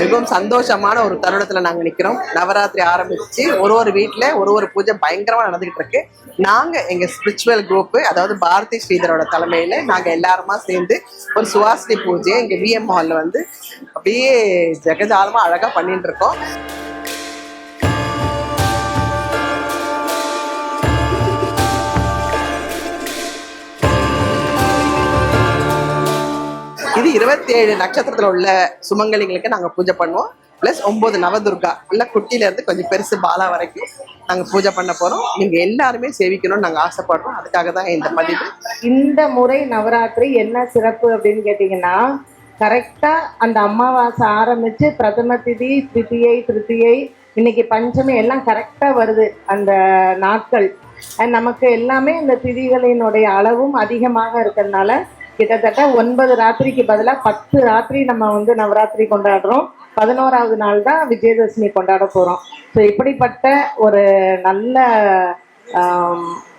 மிகவும் சந்தோஷமான ஒரு தருணத்துல நாங்க நிக்கிறோம். நவராத்திரி ஆரம்பிச்சு ஒரு ஒரு வீட்டில் ஒரு ஒரு பூஜை பயங்கரமா நடந்துகிட்டு இருக்கு. நாங்க எங்க ஸ்பிரிச்சுவல் குரூப் அதாவது பாரதி ஸ்ரீதரோட தலைமையில நாங்க எல்லாருமா சேர்ந்து ஒரு சுவாசினி பூஜையை இங்க விஎம் ஹால்ல வந்து அப்படியே ஜெகஜாலமா அழகா பண்ணிட்டு இருக்கோம். இருபத்தேழு இருபத்தி ஏழு நட்சத்திரத்துல உள்ள சுமங்கலிங்களுக்கு நாங்க பூஜை பண்ணுவோம். பிளஸ் ஒன்பது நவதுர்கா இல்ல குட்டில இருந்து கொஞ்சம் பெருசு பாலா வரைக்கும் நாங்க பூஜை பண்ண போறோம். நீங்க எல்லாருமே சேவிக்கணும்னு நாங்க ஆசைப்படுறோம். அதுக்காக தான் இந்த பதிவு. இந்த முறை நவராத்திரி என்ன சிறப்பு அப்படின்னு கேட்டிங்கன்னா கரெக்டாக அந்த அமாவாசை ஆரம்பித்து பிரதம திதி திருத்தியை திருத்தியை இன்னைக்கு பஞ்சமி எல்லாம் கரெக்டாக வருது அந்த நாட்கள். நமக்கு எல்லாமே இந்த திதிகளினுடைய அளவும் அதிகமாக இருக்கிறதுனால கிட்டத்தட்ட ஒன்பது ராத்திரிக்கு பதிலாக பத்து ராத்திரி நம்ம வந்து நவராத்திரி கொண்டாடுறோம். பதினோராவது நாள் தான் விஜயதசமி கொண்டாட போகிறோம் ஸோ இப்படிப்பட்ட ஒரு நல்ல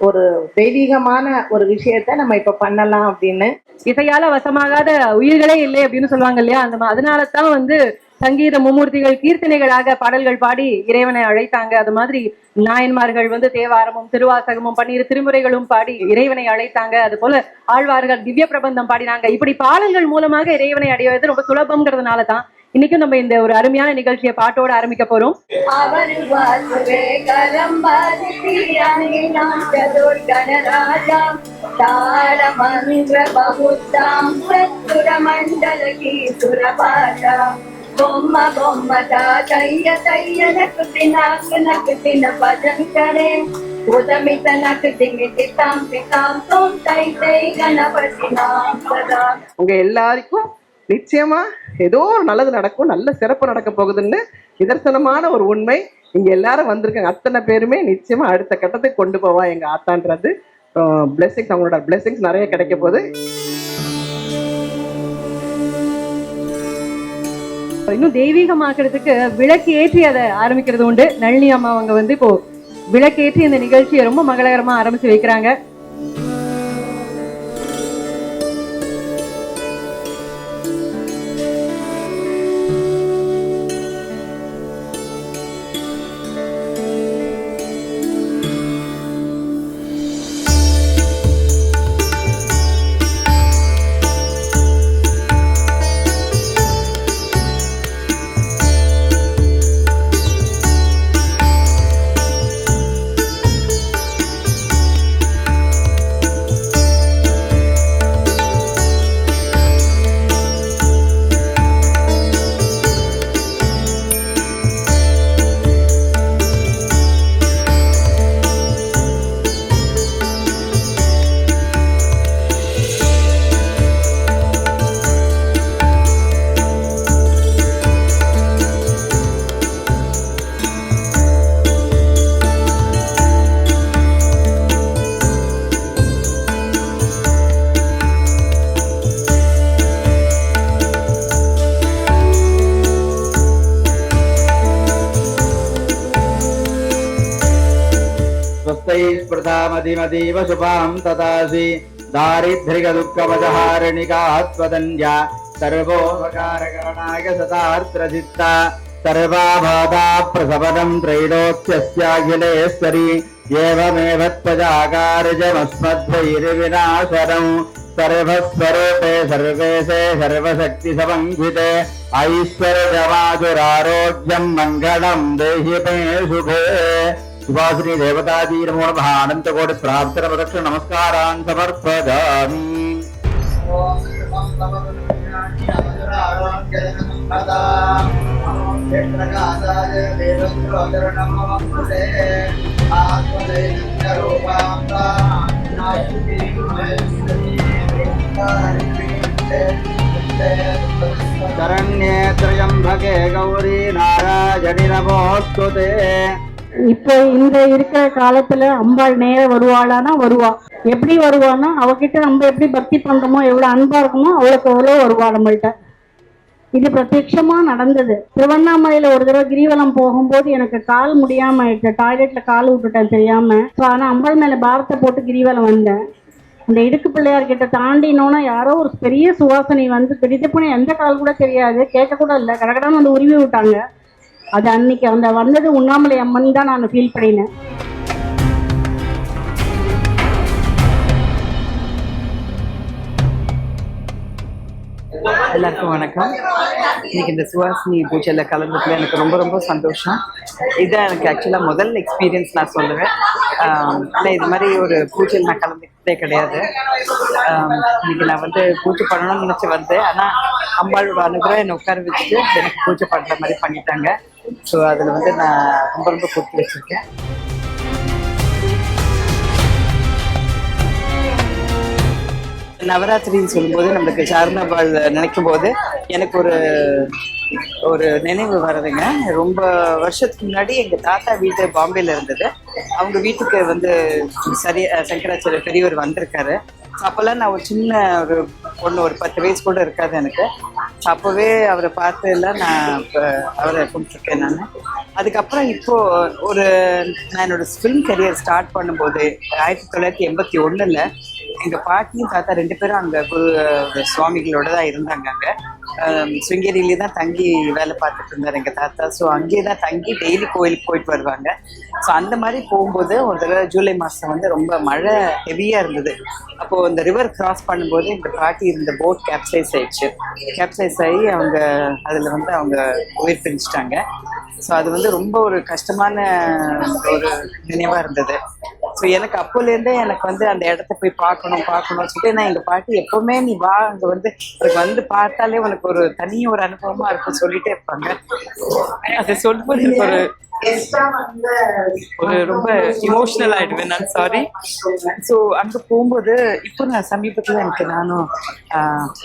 ஒரு தெய்வீகமான ஒரு விஷயத்த நம்ம இப்ப பண்ணலாம் அப்படின்னு. இசையால வசமாகாத உயிர்களே இல்லை அப்படின்னு சொல்லுவாங்க இல்லையா? அந்த அதனால தான் வந்து சங்கீத மும்மூர்த்திகள் கீர்த்தனைகளாக பாடல்கள் பாடி இறைவனை அழைத்தாங்க. அது மாதிரி நாயன்மார்கள் வந்து தேவாரமும் திருவாசகமும் பன்னீர் திருமுறைகளும் பாடி இறைவனை அழைத்தாங்க. அது போல ஆழ்வார்கள் திவ்ய பிரபந்தம் பாடினாங்க. இப்படி பாடல்கள் மூலமாக இறைவனை அடைவது ரொம்ப சுலபம்ங்கிறதுனால தான் இன்னைக்கும் நம்ம இந்த ஒரு அருமையான நிகழ்ச்சியை பாட்டோட ஆரம்பிக்க போறோம். தாரமந்திர பகுத்தாம். சத்துர மண்டல బొమ్మ బొమ్మ తయ్య తయ్య నకుతి నాకు నకుతిన భజం కరే ఉదమిత నకుతి మితి తాం పితాం తోం తై తై గణపతి నాం సదా உங்க எல்லாருக்கும் நிச்சயமா ஏதோ ஒரு நல்லது நடக்கும் நல்ல சிறப்பு நடக்க போகுதுன்னு நிதர்சனமான ஒரு உண்மை இங்க எல்லாரும் வந்திருக்காங்க அத்தனை பேருமே நிச்சயமா அடுத்த கட்டத்துக்கு கொண்டு போவா எங்க ஆத்தான்றது பிளெஸிங்ஸ் அவங்களோட பிளெஸிங்ஸ் நிறைய கிடைக்க போகுது இன்னும் தெய்வீகமாக்குறதுக்கு விளக்கு ஏற்றி அதை ஆரம்பிக்கிறது உண்டு. நளினி அம்மா அவங்க வந்து இப்போ விளக்கேற்றி இந்த நிகழ்ச்சியை ரொம்ப மகளகரமா ஆரம்பிச்சு வைக்கிறாங்க. स्मृतामतिमतीव शुभां तथासि दारिद्र्यदुःखवजहारणिकात्वदन्या सर्वोपकारकरणाय सतार्त्रचित्ता सर्वाबाधा प्रसवनं त्रैलोक्यस्याखिलेश्वरी एवमेव त्वजाकारजमस्मद्वैर्विनाशनम् सर्वस्वरूपे सर्वेशे सर्वशक्तिसमन्विते ऐश्वर्यमाजुरारोग्यं मङ्गलं देहि मे शुभे సుభాసిని దేవతాదీరమో అనంతకోటి ప్రాప్తర ప్రదక్షిణ నమస్కారాన్ సమర్పదామి శరణ్యే త్రయంభగే గౌరీ నారాయణి నమోస్తు இப்போ இந்த இருக்கிற காலத்துல அம்பாள் நேர வருவாளானா வருவா. எப்படி வருவான்னா அவகிட்ட நம்ம எப்படி பக்தி பண்றோமோ எவ்வளவு அன்பா இருக்குமோ அவளுக்கு அவ்வளோ வருவா நம்மள்கிட்ட இது பிரத்யட்சமா நடந்தது. திருவண்ணாமலையில ஒரு தடவை கிரிவலம் போகும்போது எனக்கு கால் முடியாம ஆயிடுச்சு டாய்லெட்ல கால் விட்டுட்டேன் தெரியாம. ஸோ ஆனால் அம்பாள் மேல பாரத்தை போட்டு கிரிவலம் வந்தேன். அந்த இடுக்கு பிள்ளையார் கிட்ட தாண்டினோன்னா யாரோ ஒரு பெரிய சுவாசனை வந்து திடீர்னு எந்த கால் கூட தெரியாது கேட்க கூட இல்லை கடகடான்னு வந்து உருவி விட்டாங்க. அது அன்னைக்கு அந்த வந்தது உண்ணாமலை அம்மன் தான் நான் ஃபீல் பண்ணினேன். எல்லாருக்கும் வணக்கம். இன்னைக்கு இந்த சுவாசினி பூஜையில் கலந்ததுல எனக்கு ரொம்ப ரொம்ப சந்தோஷம். இதுதான் எனக்கு ஆக்சுவலாக முதல் எக்ஸ்பீரியன்ஸ் நான் சொல்லுவேன். ஆம், இல்லை இது மாதிரி ஒரு பூஜையில் நான் கலந்துக்கிட்டே கிடையாது. இன்னைக்கு நான் வந்து பூஜை பண்ணணும்னு நினச்சி வந்தேன். ஆனால் அம்பாளோட அனுகிரகம் என்னை உட்கார வச்சுட்டு எனக்கு பூஜை பண்ணுற மாதிரி பண்ணிட்டாங்க. ஸோ அதில் வந்து நான் ரொம்ப ரொம்ப கொடுத்து வச்சுருக்கேன். நவராத்திரின்னு சொல்லும்போது நம்மளுக்கு சாரணபாள் நினைக்கும் போது எனக்கு ஒரு ஒரு நினைவு வருதுங்க. ரொம்ப வருஷத்துக்கு முன்னாடி எங்கள் தாத்தா வீட்டு பாம்பேல இருந்தது. அவங்க வீட்டுக்கு வந்து சரி சங்கராச்சாரிய பெரியவர் வந்திருக்காரு. அப்போல்லாம் நான் ஒரு சின்ன ஒரு பொண்ணு ஒரு பத்து வயசு கூட இருக்காது எனக்கு. அப்போவே அவரை பார்த்து எல்லாம் நான் இப்போ அவரை கும்பிட்டுருக்கேன் நான். அதுக்கப்புறம் இப்போ ஒரு நான் என்னோட ஃபிலிம் கரியர் ஸ்டார்ட் பண்ணும்போது ஆயிரத்தி தொள்ளாயிரத்தி எண்பத்தி ஒண்ணுல எங்க பாட்டியும் தாத்தா ரெண்டு பேரும் அங்க குரு சுவாமிகளோட தான் இருந்தாங்க அங்க. சுங்கேரியிலே தான் தங்கி வேலை பார்த்துட்டு இருந்தார் எங்கள் தாத்தா. ஸோ அங்கேயே தான் தங்கி டெய்லி கோயிலுக்கு போயிட்டு வருவாங்க. ஸோ அந்த மாதிரி போகும்போது ஒரு தடவை ஜூலை மாதம் வந்து ரொம்ப மழை ஹெவியாக இருந்தது. அப்போது இந்த ரிவர் கிராஸ் பண்ணும்போது எங்கள் பாட்டி இருந்த போட் கேப்சைஸ் ஆயிடுச்சு. கேப்சைஸ் ஆகி அவங்க அதில் வந்து அவங்க உயிர் பிரிஞ்சிட்டாங்க. ஸோ அது வந்து ரொம்ப ஒரு கஷ்டமான ஒரு நினைவாக இருந்தது. ஸோ எனக்கு அப்போலேருந்தே எனக்கு வந்து அந்த இடத்த போய் பார்க்கணும் பார்க்கணும்னு சொல்லிட்டு நான் எங்க பாட்டி எப்பவுமே நீ வா அங்க வந்து உனக்கு வந்து பார்த்தாலே உனக்கு ஒரு தனி ஒரு அனுபவமா இருக்கும் சொல்லிட்டே இருப்பாங்க. அதை சொல்லும்போது எனக்கு ஒரு ஒரு ரொம்ப இமோஷனல் ஆயிடுவேன் நான் சாரி ஸோ அங்க போகும்போது இப்போ நான் சமீபத்துல எனக்கு நானும்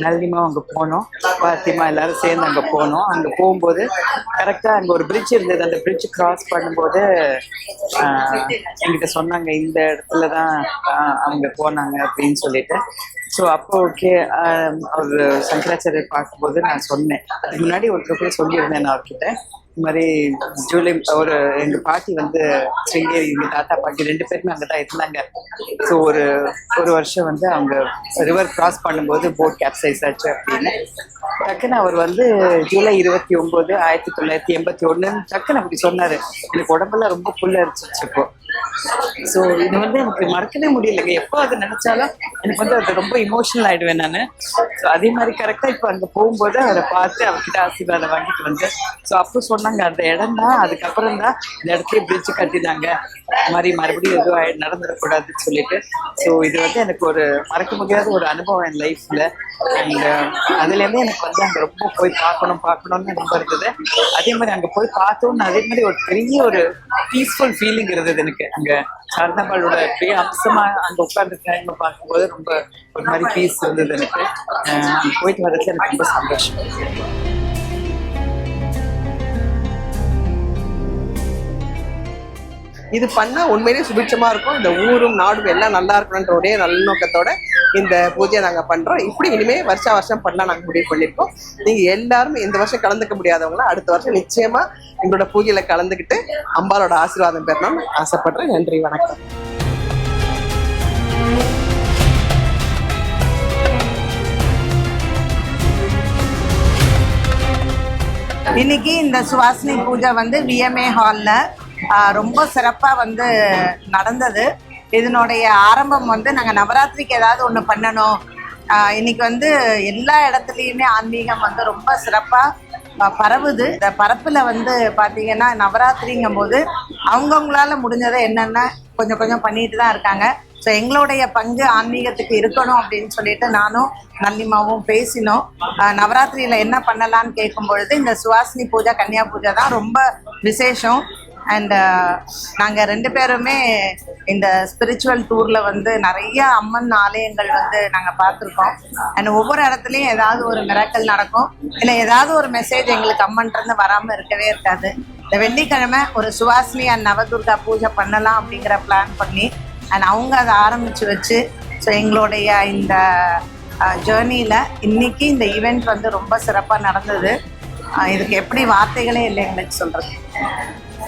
நளினிமா அங்க போனோம். பாத்திமா எல்லாரும் சேர்ந்து அங்க போனோம். அங்க போகும்போது கரெக்டா அங்க ஒரு பிரிட்ஜ் இருந்தது. அந்த பிரிட்ஜ் கிராஸ் பண்ணும்போது ஆஹ், என்கிட்ட சொன்னாங்க இந்த இடத்துல தான் அவங்க போனாங்க அப்படின்னு சொல்லிட்டு. ஸோ அப்போ ஓகே அவர் சங்கராச்சாரியர் பார்க்கும்போது நான் சொன்னேன். அதுக்கு முன்னாடி ஒருத்தர் கூட சொல்லியிருந்தேன் நான் அவர்கிட்ட. இந்த மாதிரி ஜூலை ஒரு எங்க பாட்டி வந்து ஸ்ரீங்கேரி எங்க தாத்தா பாட்டி ரெண்டு பேருமே அங்கதான் இருந்தாங்க. ஸோ ஒரு ஒரு வருஷம் வந்து அவங்க ரிவர் கிராஸ் பண்ணும்போது போட் கேப்சைஸ் ஆச்சு அப்படின்னு. டக்குன்னு அவர் வந்து ஜூலை இருபத்தி ஒன்பது ஆயிரத்தி தொள்ளாயிரத்தி எண்பத்தி ஒண்ணுன்னு டக்குன்னு அப்படி சொன்னாரு. எனக்கு உடம்பெல்லாம் ரொம்ப புல்லரிச்சிச்சு இப்போ. ஸோ இது வந்து எனக்கு மறக்கவே முடியலைங்க. எப்போ அதை நினைச்சாலும் எனக்கு வந்து அது ரொம்ப இமோஷனல் ஆயிடுவேன் நான். ஸோ அதே மாதிரி கரெக்டாக இப்போ அங்கே போகும்போது அவரை பார்த்து அவர்கிட்ட ஆசீர்வாதம் வாங்கிட்டு வந்தேன் ஸோ அப்போ சொன்னாங்க அந்த இடம் தான் அதுக்கப்புறம் தான் இந்த இடத்துல பிரிட்ஜ் கட்டினாங்க. இந்த மாதிரி மறுபடியும் எதுவும் நடந்துடக்கூடாதுன்னு சொல்லிட்டு. ஸோ இது வந்து எனக்கு ஒரு மறக்க முடியாத ஒரு அனுபவம் என் லைஃப்ல அண்ட் uh, அதுலேருந்து எனக்கு வந்து அங்கே ரொம்ப போய் பார்க்கணும் பார்க்கணும்னு ரொம்ப இருந்தது. அதே மாதிரி அங்கே போய் பார்த்தோன்னு அதே மாதிரி ஒரு பெரிய ஒரு பீஸ்ஃபுல் ஃபீலிங் இருந்தது எனக்கு அங்கே. சாரதாபாலோட பெரிய அம்சமா உட்கார்ந்து உட்காந்துருக்காங்க பார்க்கும்போது ரொம்ப ஒரு மாதிரி பீஸ் இருந்தது எனக்கு. போயிட்டு வரதுல எனக்கு ரொம்ப சந்தோஷம். இது பண்ணா உண்மையிலேயே சுபிட்சமா இருக்கும். இந்த ஊரும் நாடும் எல்லாம் நல்லா இருக்கணுன்ற ஒரே நல்லநோக்கத்தோட இந்த பூஜையை நாங்கள் பண்ணுறோம் இப்படி இனிமேல் வருஷா வருஷம் பண்ணலாம் நாங்கள் முடிவு பண்ணியிருக்கோம் நீங்கள் எல்லாரும் இந்த வருஷம் கலந்துக்க முடியாதவங்க அடுத்த வருஷம் நிச்சயமா எங்களோட பூஜையில் கலந்துக்கிட்டு அம்பாலோட ஆசீர்வாதம் பெறணும்னு ஆசைப்படுறேன். நன்றி வணக்கம். இன்னைக்கு இந்த சுவாசினி பூஜை வந்து விஎம்ஏ ஹாலில் ரொம்ப சிறப்பாக வந்து நடந்தது. இதனுடைய ஆரம்பம் வந்து நாங்கள் நவராத்திரிக்கு ஏதாவது ஒன்று பண்ணணும். ஆஹ் இன்னைக்கு வந்து எல்லா இடத்துலையுமே ஆன்மீகம் வந்து ரொம்ப சிறப்பாக பரவுது. இந்த பரப்பில் வந்து பார்த்தீங்கன்னா நவராத்திரிங்கும் போது அவங்கவுங்களால முடிஞ்சதை என்னென்ன கொஞ்சம் கொஞ்சம் பண்ணிட்டு தான் இருக்காங்க. ஸோ எங்களுடைய பங்கு ஆன்மீகத்துக்கு இருக்கணும் அப்படின்னு சொல்லிட்டு நானும் நல்லிமாவும் பேசினோம். ஆஹ் நவராத்திரியில என்ன பண்ணலாம்னு கேட்கும் பொழுது இந்த சுவாசினி பூஜை கன்னியா பூஜை தான் ரொம்ப விசேஷம். அண்ட் uh, நாங்கள் ரெண்டு பேருமே இந்த ஸ்பிரிச்சுவல் டூரில் வந்து நிறைய அம்மன் ஆலயங்கள் வந்து நாங்கள் பார்த்துருக்கோம். அண்ட் ஒவ்வொரு இடத்துலையும் ஏதாவது ஒரு மிராக்கல் நடக்கும். இல்லை ஏதாவது ஒரு மெசேஜ் எங்களுக்கு அம்மன்றது வராமல் இருக்கவே இருக்காது. இந்த வெள்ளிக்கிழமை ஒரு சுவாசினி அண்ட் நவதுர்கா பூஜை பண்ணலாம் அப்படிங்கிற பிளான் பண்ணி அண்ட் அவங்க அதை ஆரம்பித்து வச்சு ஸோ எங்களுடைய இந்த uh, ஜேர்னியில் இன்னைக்கு இந்த ஈவெண்ட் வந்து ரொம்ப சிறப்பாக நடந்தது. Uh, இதுக்கு எப்படி வார்த்தைகளே இல்லை எங்களுக்கு சொல்கிறது